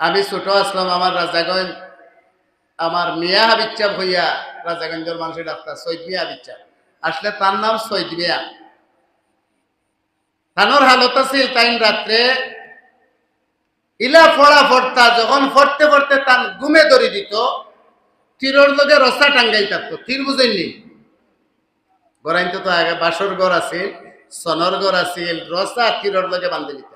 আমি ছোট আসলাম আমার রাজাগঞ্জ। আমার মিয়া হাবিচ্চাপ হইয়া রাজাগঞ্জের মানুষের ডাক্তার সৈদ মিয়া হাবিচ্চাপ আসলে তার নাম সৈদ মিয়া। তানোর হালত আছিল তাইন রাত্রে ইলা ফড়া ফড়তা, যখন ফড়তে ফড়তে তান গুমে ধরি দিত, তীরর লগে রসা টাঙ্গাই থাকতো তীর বুঝেননি গড়াইন তো আগে বাসর গড় আছিল সনর গড় আছিল রসা তীরর লগে বান্ধি দিত।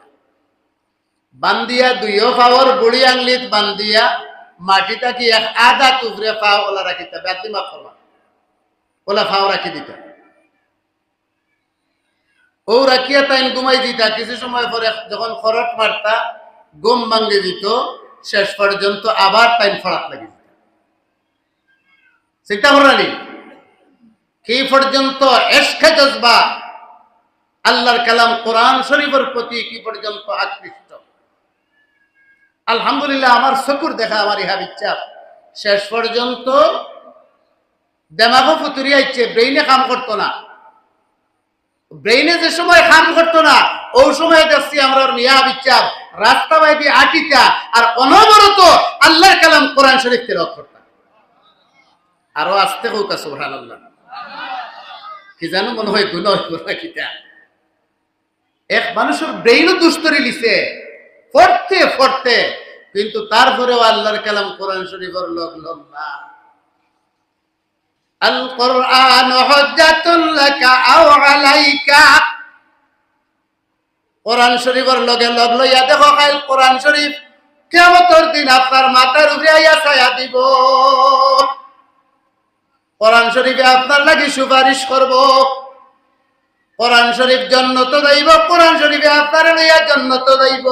বান্দিয়া দুইও পাওয়ার বুড়ি আংলিত বান্দিয়া মাটিটা কি এক আধা টুকরে পাও ওলা রাখিতা ব্যাদি মাফ করবা। ওলা ফাও রাখি দিতা। ও রাখিয়া তাইন ঘুমাই দিতা। কিছু সময় পরে যখন খরট মারতা গম ভাঙ্গে দিত, শেষ পর্যন্ত আবার তাইন ফরাত লাগি দিত। চিন্তা করানি কি পর্যন্ত এসখে জজবা? আল্লাহর কালাম কোরআন শরীফের প্রতি কি পর্যন্ত আকৃষ্ট? আলহামদুলিল্লাহ, আমার চকুর দেখা, আমার ইহা বিচ্ছাপ। শেষ পর্যন্ত দেমাগো ফুতুরি আইছে, ব্রেইনে কাম করতো না। ব্রেইনে যে সময় কাম করতো না সময় দেখছি মিয়া রাস্তা আর অনবরত আল্লাহর কালাম কোরআন শরীফ তেলাওয়াত করতাম আরও আসতে হোক সুবহানাল্লাহ। কি জানো মনে হয় গুণ এক মানুষের ব্রেইনও দুস্তরি লিছে। পড়তে পড়তে কিন্তু তারপরেও আল্লাহর কালাম কোরআন শরীফের লোক লোক না আল কোরআন লাকা আও আলাইকা। কোরআন শরীফের লগে লগ লইয়া দেখো কাইল কোরআন শরীফ কিয়ামতের দিন আপনার মাথার উপরে আইয়া ছায়া দিব। কোরআন শরীফে আপনার লাগি সুপারিশ করব। কোরআন শরীফ জন্নত দইব কোরআন শরীফে আপনার লইয়া জন্নত যাইব